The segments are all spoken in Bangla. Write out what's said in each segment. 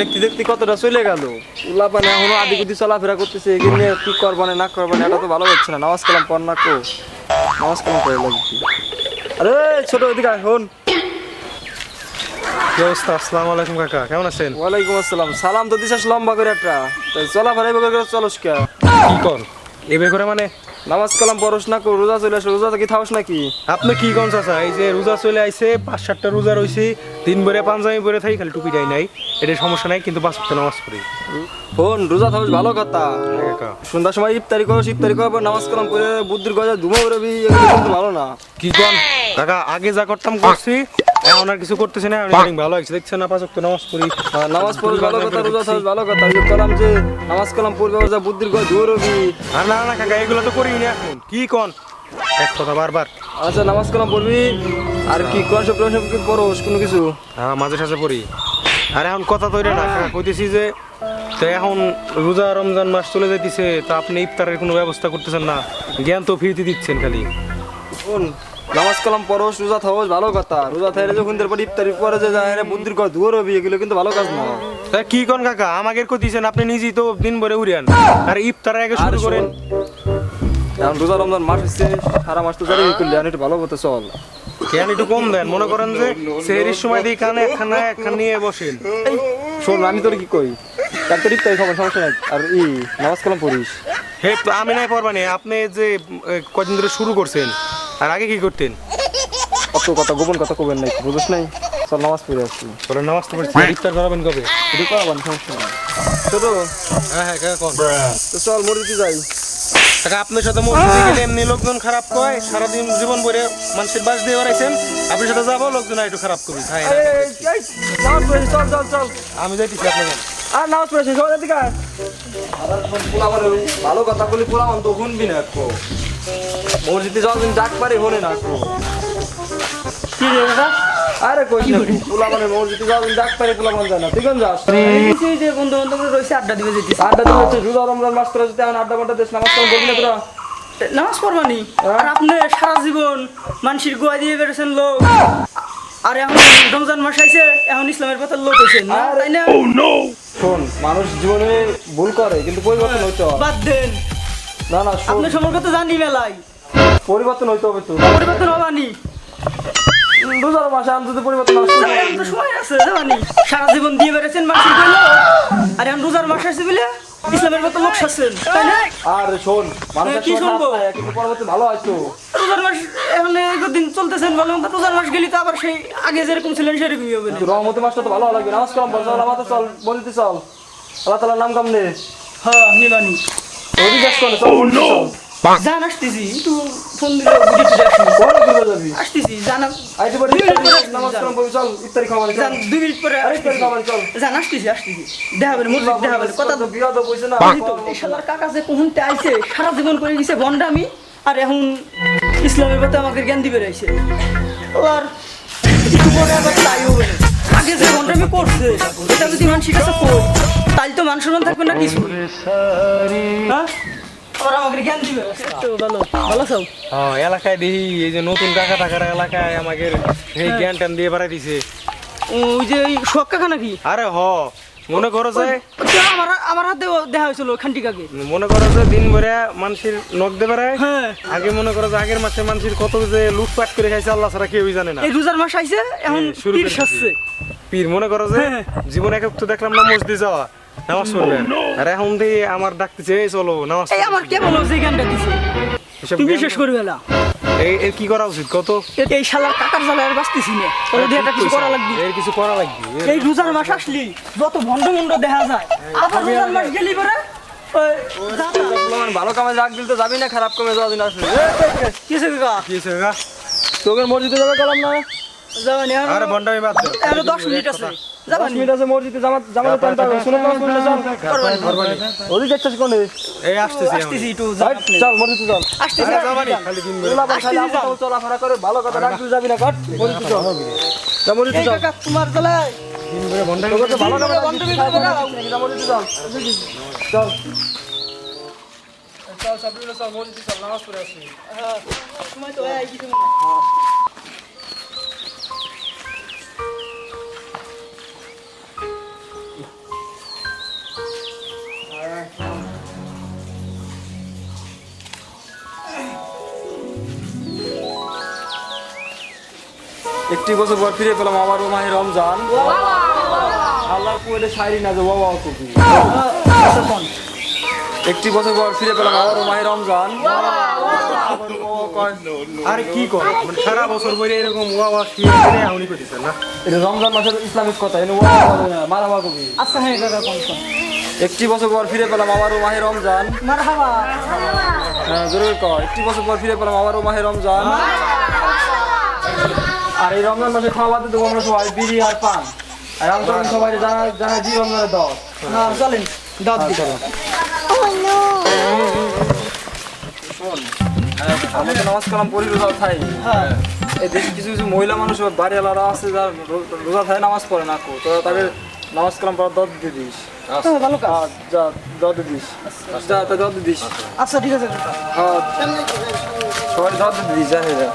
দেখতে দেখতে কতটা চলে গেল। এখনও আদি গুদি চলাফেরা করতেছে এগুলো নিয়ে কি করবানে না করবানে এটা তো ভালো হচ্ছে না। নামাজ কালাম পর না কো। নামাজ কালাম করে আরে ছোট ওদিকে শোন। কি অবস্থা? আসসালামু আলাইকুম কাকা কেমন আছেন? ওয়ালাইকুম আসসালাম। সালাম তো দিছিস লম্বা করে একটা। চলাফেরা করে চলস কে? কি কর? করে মানে? নামাজ কালাম পড়স না রোজা চলে আসো রোজা কি থাকস নাকি? আপনি কি কোন চাচা এই যে রোজা চলে আইছে পাঁচ সাতটা রোজা রইছে দিন ভরে পাঞ্জাবি পরে থাকি খালি টুপি টুপিটাই নাই। এটা সমস্যা নাই কিন্তু পাঁচ ওয়াক্ত নামাজ পড়ি। শোন রোজা থাকস ভালো কথা। হ্যাঁ, সন্ধ্যার সময় ইফতারি করো ইফতারি করার পর নামাজ কালাম করে বুদ্ধির গজা ধুমো এগুলো ভালো না। কি কোন? কাকা আগে যা করতাম করছি এখন আর কিছু করতেছি না আমি ভালো হয়েছে দেখছেন না পাঁচ ওয়াক্ত নামাজ পড়ি। নামাজ পড়স ভালো কথা রোজা থাকস ভালো কথা। ওই কলাম যে নামাজ কালাম পড়বে যা বুদ্ধির গজা ধুরবি আর না না কাকা এগুলো তো করি না এখন। কি কোন? এক কথা বারবার। আচ্ছা নামাজ কালাম পড়বি? আর কি কোন সব কোন সব কি পড়োস কোনো কিছু? হ্যাঁ মাঝে সাঝে পড়ি। আর এখন কথা তৈরি না কাকা কইতেছি যে তো এখন রোজা রমজান মাস চলে যাইতেছে তা আপনি ইফতারের কোনো ব্যবস্থা করতেছেন না? জ্ঞান তো ফিরতে দিচ্ছেন খালি। নামাজ কালাম পড়োস রোজা থাকস ভালো কথা। রোজা থাকলে যখন তারপর ইফতারি পরে যে যায় বুদ্ধির গজা ধুরবি এগুলো কিন্তু ভালো কাজ না। তা কি কোন কাকা? আমাকে কইতেছেন আপনি নিজেই তো দিন ভরে উড়িয়ান আর ইফতারের আগে শুরু করেন। এখন রোজা রমজান মাস হচ্ছে সারা মাস তো জারি করলে একটু ভালো মতো চল। কেন একটু কম দেন মনে করেন যে সেহরির সময় দিয়ে কানে একখান একখান নিয়ে বসেন। শোন আমি তোর কি কই? তার তো ইফতারি খাবার সমস্যা নাই। আর ই নামাজ কালাম পড়িস। হে আমি নাই পারবানি আপনি যে কদিন ধরে শুরু করছেন আর আগে কি করতেন? অত কথা গোপন কথা কবেন নাই বুঝিস নাই? চল নামাজ পড়ে আসছি তোরা নামাজ তো পড়ছি। ইফতার করাবেন কবে? এটি করাবান সমস্যা নাই। ছোট? হ্যাঁ হ্যাঁ কাকা কোন তো চল মসজিদে যাই। কাকা আপনার সাথে মসজিদে গেলে এমনি লোকজন খারাপ কয়? সারাদিন জীবন ভরে মানুষের বাস দিয়ে বেড়াইছেন। আপনার সাথে যাব লোকজন একটু খারাপ করবি। এই, এই, নামাজ পড়েছি চল চল চল। আমি যাইতেছি আপনাকে। আর নামাজ পড়েছি সবাই এদিকে ভালো কথা বলি পোলাপান তো শুনবি না একটু। মসজিদে যাওয়ার দিন ডাক পারি হনে না কি রে দাদা আরে কই না পোলাপানের মসজিদে যাওয়ার ডাক পারি পোলাপান যায় না। তুই কোন যাস? এই যে বন্ধু বান্ধব রয়েছে আড্ডা দিবে যেতেছে। আড্ডা দিন হচ্ছে রোজা রমজান মাস করে যদি এখন আড্ডা মাড্ডা দিস নামাজ কালাম করবি না তোরা? নামাজ পড়বানি আর আপনি সারা জীবন মানুষের গোয়া দিয়ে বেড়েছেন লোক। আর এখন রমজান মাস আইছে এখন ইসলামের পথের লোক হয়েছে না আরে- তাই না? শোন মানুষ জীবনে ভুল করে কিন্তু পরিবর্তন হইতে হয়। বাদ দেন। না না আপনি সম্পর্কে তো জানি মেলাই পরিবর্তন হইতে হবে তো। পরিবর্তন হবানি রোজার মাসে আমি যদি পরিবর্তন আসতে তাই এখন তো সময় আছে জানি সারা জীবন দিয়ে বেড়েছেন মানুষের কইলো আর এখন রোজার মাস আছে বলে ইসলামের পথে লোক শাসছেন তাই না? আর শোন মানুষের কি শুনব? কিন্তু পরবর্তী ভালো হয়তো রোজার মাস এখন দিন চলতেছেন রোজার মাস গেলি তো আবার সেই আগে যেরকম ছিলেন সেরকমই হবে না। মাসটা তো ভালো লাগবে নামাজ কালাম চল আমাদের চল বলিতে চল। আল্লাহ তালার নাম কাম নে হ্যাঁ নিবানি কাজ করে চল বলিতে জান আসতেছি একটু ফোন দিলে বুঝে যাবি আসতেছি জানা আইতে পারি নামাজ কালাম পড়ি চল ইফতারি খাওয়া জান দুই মিনিট পরে আরে ইফতারি খাওয়া চল। জান আসতেছি আসতেছি। দেখা হবে মসজিদ দেখা হবে কথা তো বিয়া তো কইছে না এই তো, এই শালার কাকা যে কোহনতে আইছে সারা জীবন করে গেছে বন্ডামি আর এখন ইসলামের পথে আমাকে জ্ঞান দিবে রয়েছে। আর একটু পরে আবার তাই হবে। আগে যে বন্ডামি করছে এটা যদি মানুষের কাছে তো মান সম্মান থাকবে না কিছু। হ্যাঁ? আবার আমাকে জ্ঞান দিবে। তো ভালো ভালো সব এলাকায় দেখি এই যে নতুন কাকা টাকার এলাকায় আমাকে এই জ্ঞান ট্যান দিয়ে বেড়াই দিছে। ওই যে শখ কাকা নাকি? আরে হ মনে করো যে আমার আমার হাতে দেখা হয়েছিল খান্টি কাকে। মনে করো যে দিন ভরে মানুষের নখ দিয়ে বেড়ায়। হ্যাঁ। আগে মনে করো যে আগের মাসে মানুষের কত যে লুটপাট করে খাইছে আল্লাহ ছাড়া কেউই জানে না। এই রোজার মাস আইছে এখন হ্যাঁ, শুরু পীর করে পীর মনে করো যে হ্যাঁ। জীবন এক তো দেখলাম না মসজিদে যাওয়া। নামাজ পড়বে আর এখন দিয়ে আমার ডাকতেছে এই চলো নামাজ এই আমার কে বলো যে গানটা দিছে? তুমি জ্ঞান- করবে না। এই এর কি করা উচিত কত? এই শালার কাকার জ্বালা আর বাঁচতেছি না। ওরা দিয়ে একটা কিছু করা লাগবে? এর কিছু করা লাগবে? এই রোজার মাস আসলি যত ভণ্ড মন্ড দেখা যায় আবার রোজার মাস গেলি পরে ভালো কামে রাখ দিল তো যাবি না খারাপ কামে যাওয়া দিন আসবে কিসে কাকা? কি হয়েছে কাকা? তোকে মসজিদে যাবে গেলাম না। যাবানি আর আরে বন্ডামি বাদ দে। আরও দশ মিনিট আছে। মিনিট আছে মসজিদে জামাত জামাতে টানতে হবে। শুনে নামাজ পড়লে চল ওদি যাচ্ছিস কোনে এই আসতেছি। আসতেছি একটু চল মসজিদে চল। আসতেছি। আরে যাবানি, খালি দিন খালি আসতেছি আমল চলাফেরা করে ভালো কথা রাখ তুই যাবি না কট। মসজিদে চল। যা মসজিদে চল। কাকা তোমার জ্বালায় দিন বন্ডামি তোকে তো ভালো কামে রাখ বন্ধ করে। যা মসজিদে চল চল। চল। সাবরিনা চল মসজিদে চল নামাজ পড়ে আসি। হ্যাঁ সময় তো এই কিছু না একটি বছর পর ফিরে পেলাম আবারও মাহে রমজান। আল্লাহর কোয়েলে শায়রি না যে বাবা কবি আচ্ছা একটি বছর পর ফিরে পেলাম আবারও মাহে রমজান। আবারও কয়, আরে কি কর? মানে সারা বছর ধরে এরকম ওয়া ওয়া শুয়ে শুয়ে এখনই করতেছেন না? এটা রমজান মাসের ইসলামিক কথা এনে কবি। আচ্ছা হ্যাঁ কোন একটি বছর পর ফিরে পেলাম আবারও মাহে রমজান। মারহাবা। হ্যাঁ জরুরি কয় একটি বছর পর ফিরে পেলাম আবারও মাহে রমজান। আর এই রমজান মাসে খাওয়া বাদে দেবো আমরা সবাই বিড়ি আর পান। আর রমজান সবাই জানা জানা জি রমজানের দশ হ্যাঁ চলেন দিতে আমরা তো নামাজ কালাম পড়ি রোজা হ্যাঁ। এই দেশে কিছু কিছু মহিলা মানুষ বাড়িওয়ালারা আছে যারা রোজা থাকে নামাজ পড়ে না তো তাদের নামাজ কালাম পড়ার দর দিয়ে দিস। হ্যাঁ, ভালো কাজ। যা দর দিস। যা তা দর দিস। আচ্ছা ঠিক আছে। হ্যাঁ। সবাই দর দিয়ে দিস যা হয়ে যা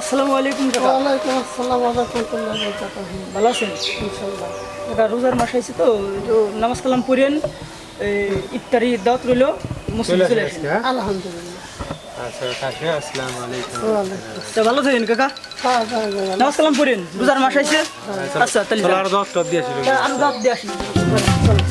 আসসালামু আলাইকুম কাকা। ওয়ালাইকুম আসসালাম ওয়া রাহমাতুল্লাহি ওয়া বারাকাতুহু ভালো আছেন? ইনশাআল্লাহ। এটা রোজার মাস আইছে তো নামাজ কালাম পড়েন এই ইফতারি দাওয়াত রইল মসজিদে চলে আসেন। আলহামদুলিল্লাহ আচ্ছা কাকে আসসালামু আলাইকুম। ওয়ালাইকুম ভালো থাকেন কাকা? হ্যাঁ হ্যাঁ হ্যাঁ নামাজ কালাম পড়েন রোজার মাস আইছে। আচ্ছা তাহলে দশ আমি দাওয়াত দিয়ে আসি। চলো